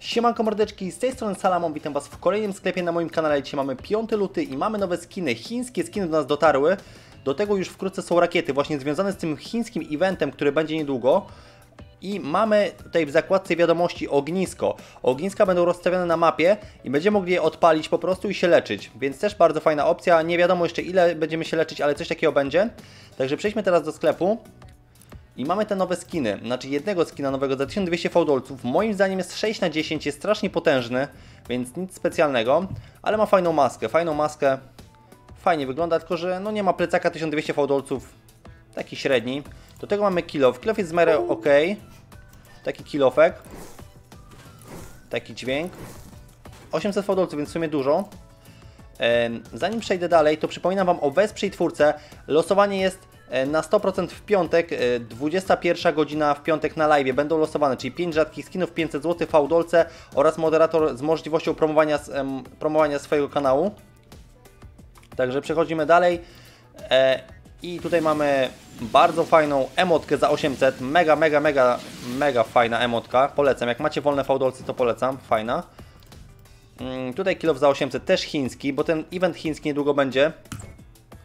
Siemanko mordeczki, z tej strony Salamon, witam Was w kolejnym sklepie na moim kanale. Dzisiaj mamy 5 luty i mamy nowe skiny. Chińskie skiny do nas dotarły. Do tego już wkrótce są rakiety, właśnie związane z tym chińskim eventem, który będzie niedługo. I mamy tutaj w zakładce wiadomości ognisko. Ogniska będą rozstawione na mapie i będziemy mogli je odpalić po prostu i się leczyć. Więc też bardzo fajna opcja. Nie wiadomo jeszcze ile będziemy się leczyć, ale coś takiego będzie. Także przejdźmy teraz do sklepu. I mamy te nowe skiny, znaczy jednego skina nowego za 1200 fałdolców. Moim zdaniem jest 6 na 10, jest strasznie potężny, więc nic specjalnego, ale ma fajną maskę, fajną maskę. Fajnie wygląda, tylko że no nie ma plecaka 1200 fałdolców, taki średni. Do tego mamy kilof. Kilof jest w miarę ok. Taki kilofek. Taki dźwięk. 800 fałdolców, więc w sumie dużo. Zanim przejdę dalej, to przypominam Wam o Wesprzyj Twórcę. Losowanie jest na 100% w piątek, e, 21 godzina w piątek na live będą losowane, czyli 5 rzadkich skinów, 500 zł, fałdolce oraz moderator z możliwością promowania, promowania swojego kanału. Także przechodzimy dalej. E, I tutaj mamy bardzo fajną emotkę za 800. Mega, mega, mega, mega fajna emotka. Polecam. Jak macie wolne fałdolce, to polecam. Fajna. Mm, Tutaj kilof za 800 też chiński, bo ten event chiński niedługo będzie.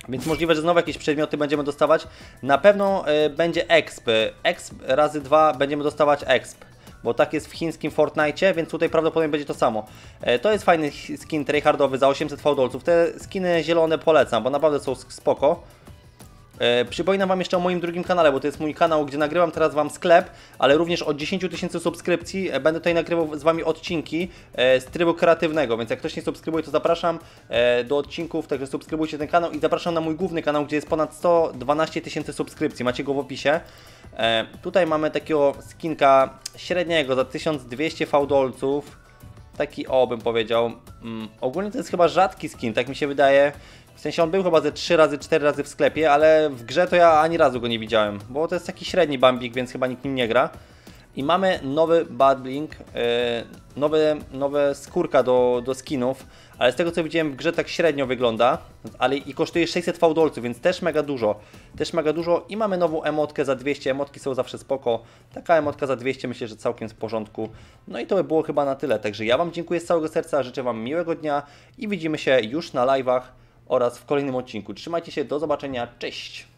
Więc możliwe, że znowu jakieś przedmioty będziemy dostawać. Na pewno y, będzie exp. Exp razy 2 będziemy dostawać exp. Bo tak jest w chińskim Fortnite, więc tutaj prawdopodobnie będzie to samo. E, to jest fajny skin tryhardowy za 800 fałdolców. Te skiny zielone polecam, bo naprawdę są spoko. E, przypominam Wam jeszcze o moim drugim kanale, bo to jest mój kanał, gdzie nagrywam teraz Wam sklep, ale również od 10 tysięcy subskrypcji e, będę tutaj nagrywał z Wami odcinki e, z trybu kreatywnego, więc jak ktoś nie subskrybuje, to zapraszam e, do odcinków, także subskrybujcie ten kanał i zapraszam na mój główny kanał, gdzie jest ponad 112 tysięcy subskrypcji, macie go w opisie. E, tutaj mamy takiego skinka średniego za 1200 fałdolców, taki o bym powiedział. Mm, ogólnie to jest chyba rzadki skin, tak mi się wydaje. W sensie on był chyba ze 3 razy, 4 razy w sklepie, ale w grze to ja ani razu go nie widziałem, bo to jest taki średni bambik, więc chyba nikt nim nie gra. I mamy nowy Badlink, yy, nowe, nowe skórka do, do skinów, ale z tego co widziałem w grze tak średnio wygląda, ale i kosztuje 600 fałdolców, więc też mega dużo. Też mega dużo i mamy nową emotkę za 200, emotki są zawsze spoko. Taka emotka za 200 myślę, że całkiem w porządku. No i to by było chyba na tyle, także ja Wam dziękuję z całego serca, życzę Wam miłego dnia i widzimy się już na live'ach oraz w kolejnym odcinku. Trzymajcie się, do zobaczenia, cześć!